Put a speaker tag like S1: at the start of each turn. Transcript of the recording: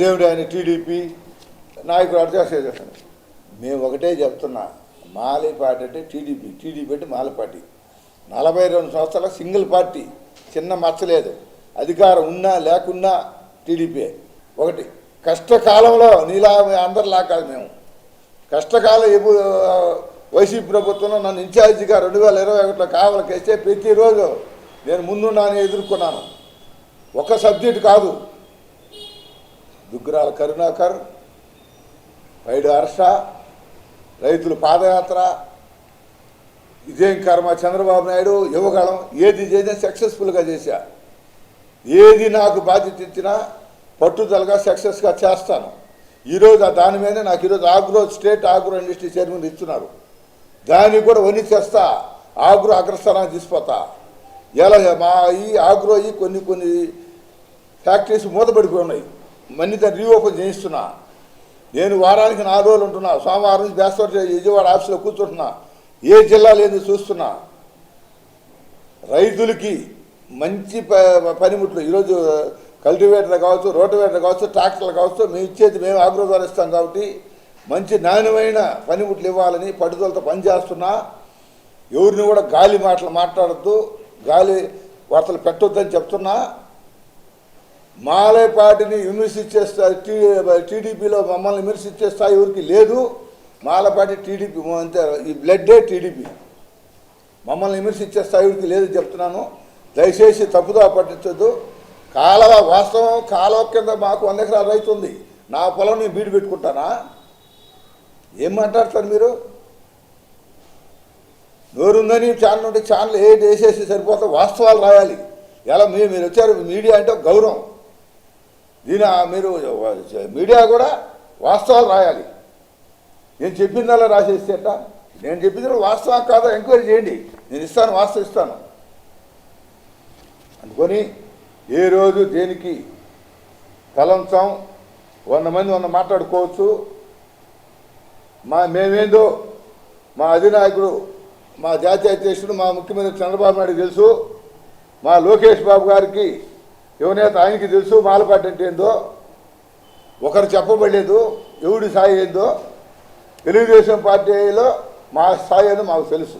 S1: అదేమిటి ఆయన టీడీపీ నాయకుడు అర్థం చేస్తాను మేము ఒకటే చెప్తున్నా మాలి పార్టీ అంటే టీడీపీ టీడీపీ అంటే మాల పార్టీ. నలభై రెండు సంవత్సరాల సింగిల్ పార్టీ చిన్న మచ్చలేదు అధికారం ఉన్నా లేకున్నా టీడీపీ ఒకటి కష్టకాలంలో నీలా అందరిలా కాదు మేము. కష్టకాలం ఎప్పుడు వైసీపీ ప్రభుత్వంలో నన్ను ఇన్ఛార్జిగా రెండు వేల ఇరవై ఒకటిలో కావాలకేస్తే ప్రతిరోజు నేను ముందున్నాను ఎదుర్కొన్నాను. ఒక సబ్జెక్ట్ కాదు. దుగ్గరాల కరుణాకర్ పైడు హర్ష రైతుల పాదయాత్ర ఇదేం కర్మ చంద్రబాబు నాయుడు యువగళం ఏది చేసినా సక్సెస్ఫుల్గా చేశా. ఏది నాకు బాధ్యత ఇచ్చినా పట్టుదలగా సక్సెస్గా చేస్తాను. ఈరోజు ఆ దాని మీద నాకు ఈరోజు agro state agro industry chairman ఇస్తున్నారు దానికి కూడా వని చేస్తా ఆగ్రో అగ్రస్థానాన్ని తీసిపోతా ఎలా మా ఈ ఆగ్రో ఈ కొన్ని కొన్ని ఫ్యాక్టరీస్ మూతపడిపోయి ఉన్నాయి. మన్నిత రీఓపెన్ చేయిస్తున్నా. నేను వారానికి నాలుగు రోజులు ఉంటున్నా. సోమవారం నుంచి బేస్తవాడ విజయవాడ ఆఫీసులో కూర్చుంటున్నా. ఏ జిల్లా లేదు చూస్తున్నా. రైతులకి మంచి ప- పనిముట్లు. ఈరోజు కల్టివేటర్ కావచ్చు రోటివేటర్ కావచ్చు ట్రాక్టర్లు కావచ్చు మేము ఇచ్చేది మేము ఆగ్రో ద్వారా ఇస్తాం కాబట్టి మంచి నాణ్యమైన పనిముట్లు ఇవ్వాలని పట్టుదలతో పనిచేస్తున్నా. ఎవరిని కూడా గాలి మాటలు మాట్లాడద్దు. గాలి వార్తలు పెట్టొద్దని చెప్తున్నా. మాలపాటిని విమర్శించే స్థాయి టీడీపీలో మమ్మల్ని విమర్శించే స్థాయి ఎవరికి లేదు. మాలపాటి టీడీపీ అంతే ఈ బ్లడ్డే టీడీపీ. మమ్మల్ని విమర్శించే స్థాయి ఎవరికి లేదు చెప్తున్నాను. దయచేసి తప్పుదా పట్టించొద్దు. కాలువ వాస్తవం కాలువ కింద మాకు వంద ఎకరాలు రైతు ఉంది. నా పొలం నేను బీడు పెట్టుకుంటానా? ఏం మాట్లాడతారు మీరు? నోరుందని ఛానల్ ఉంటే ఛానల్ ఏంటి వేసేసి సరిపోతే వాస్తవాలు రాయాలి. ఎలా మీరు మీరు వచ్చారు మీడియా అంటే గౌరవం. దీని ఆ మీరు మీడియా కూడా వాస్తవాలు రాయాలి. నేను చెప్పిందల్లా రాసేస్తే నేను చెప్పింది వాస్తవం కాదా? ఎంక్వైరీ చేయండి. నేను ఇస్తాను వాస్తవం ఇస్తాను. అనుకొని ఏ రోజు దేనికి తలంచం వంద మంది వంద మాట్లాడుకోవచ్చు. మా మేమేందో మా అధినాయకుడు మా జాతీయ అధ్యక్షుడు మా ముఖ్యమంత్రి చంద్రబాబు నాయుడు తెలుసు. మా లోకేష్ బాబు గారికి యువనేత ఆయనకి తెలుసు మాలపాటి అంటే ఏందో ఒకరు చెప్పబడలేదు ఎవడి స్థాయి ఏందో తెలుగుదేశం పార్టీలో మా స్థాయి అని మాకు తెలుసు.